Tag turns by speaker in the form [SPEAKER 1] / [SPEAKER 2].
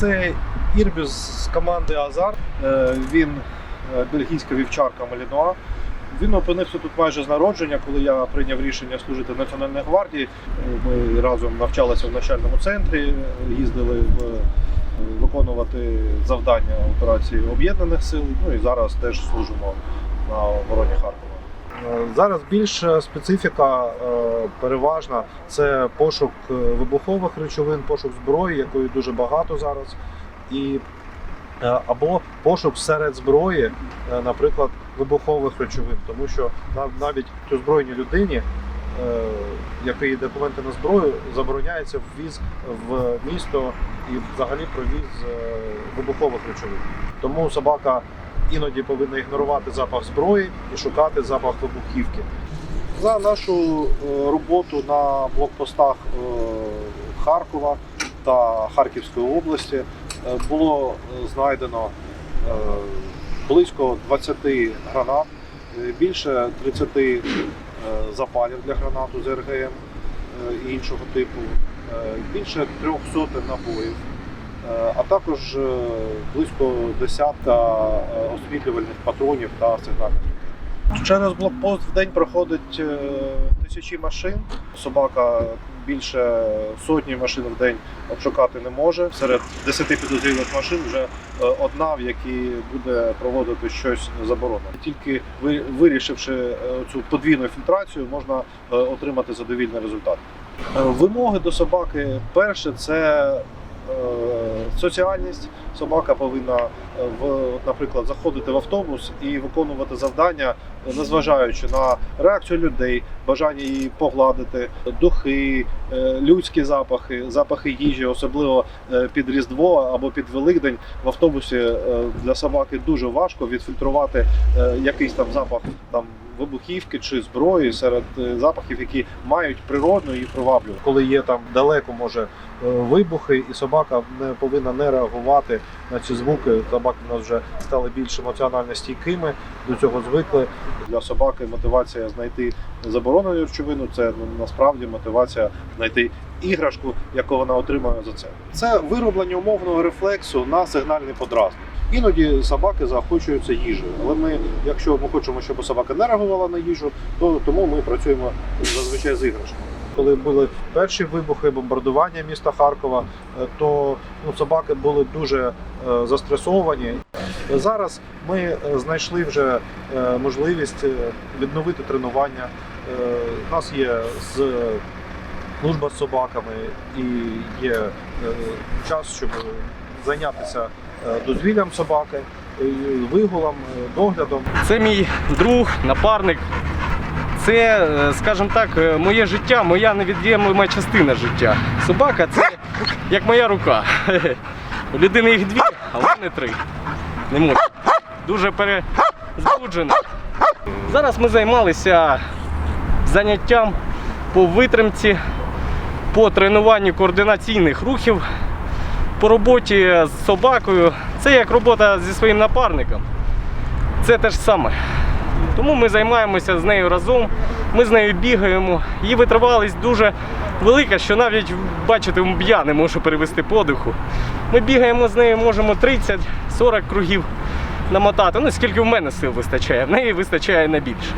[SPEAKER 1] Це Ірбіс з команди Азар. Е, Він е, бельгійська вівчарка Малінуа. Він опинився тут майже з народження, коли я прийняв рішення служити в Національній гвардії. Е, Ми разом навчалися в навчальному центрі, їздили в, виконувати завдання операції Об'єднаних сил. Ну і зараз теж служимо на обороні Харкова. Е, Зараз більш специфіка е, переважна це пошук е, вибухових речовин, пошук зброї, якої дуже багато зараз, і е, або пошук серед зброї, е, наприклад, вибухових речовин, тому що нав- навіть озброєній людині, е, який документи на зброю, забороняється ввіз в місто і взагалі провіз е, вибухових речовин. Тому собака іноді повинна ігнорувати запах зброї і шукати запах вибухівки. За нашу е, роботу на блокпостах е, Харкова та Харківської області е, було знайдено близько 20 гранат, більше 30 е, запалів для гранату з РГМ і іншого типу, більше 300 набоїв. Е, а також е, близько десятка е, освітлювальних патронів та сигнальних. Через блокпост в день проходить тисячі машин. Собака більше сотні машин в день обшукати не може. Серед 10 підозрілих машин вже одна, в якій буде проводити щось заборонене. Тільки ви- вирішивши цю подвійну фільтрацію, можна отримати задовільний результат. Вимоги до собаки перше це соціальність. Собака повинна е, в, наприклад, заходити в автобус і виконувати завдання, е, незважаючи на реакцію людей, бажання її погладити, духи, е, людські запахи, запахи їжі, особливо е, під Різдво або під Великдень в автобусі е, для собаки дуже важко відфільтрувати е, якийсь там запах там. Вибухівки чи зброї серед е, запахів, які мають природну і приваблювати. Коли є там далеко, може е, вибухи, і собака не повинна не реагувати на ці звуки. Собаки в нас вже стали більш емоціонально стійкими, до цього звикли. Для собаки мотивація знайти заборонену речовину це ну, насправді мотивація знайти іграшку, яку вона отримає за це. Це вироблення умовного рефлексу на сигнальний подразник. Іноді собаки заохочуються їжею, але ми, якщо ми хочемо, щоб собака не реагувала на їжу, то тому ми працюємо зазвичай з іграшками. Коли були перші вибухи, бомбардування міста Харкова, е, то ну, собаки були дуже е, застресовані. Зараз ми е, знайшли вже можливість відновити тренування. У нас є з служба з собаками і є час, щоб зайнятися е, дозвіллям собаки, е, вигулом, е, доглядом.
[SPEAKER 2] Це мій друг, напарник. Це, скажімо так, моє життя, моя невід'ємлема частина життя. Собака це як моя рука. У людини їх дві, а у мене три. Не можу. Дуже перезбуджена. Зараз ми займалися заняттям по витримці, по тренуванню координаційних рухів, по роботі з собакою. Це як робота зі своїм напарником. Це те ж саме. Тому ми займаємося з нею разом, ми з нею бігаємо. Її витривалість дуже велика, що навіть бачите, я не можу перевести подиху. Ми бігаємо з нею, можемо 30-40 кругів намотати. Ну, скільки в мене сил вистачає, в неї вистачає на більше.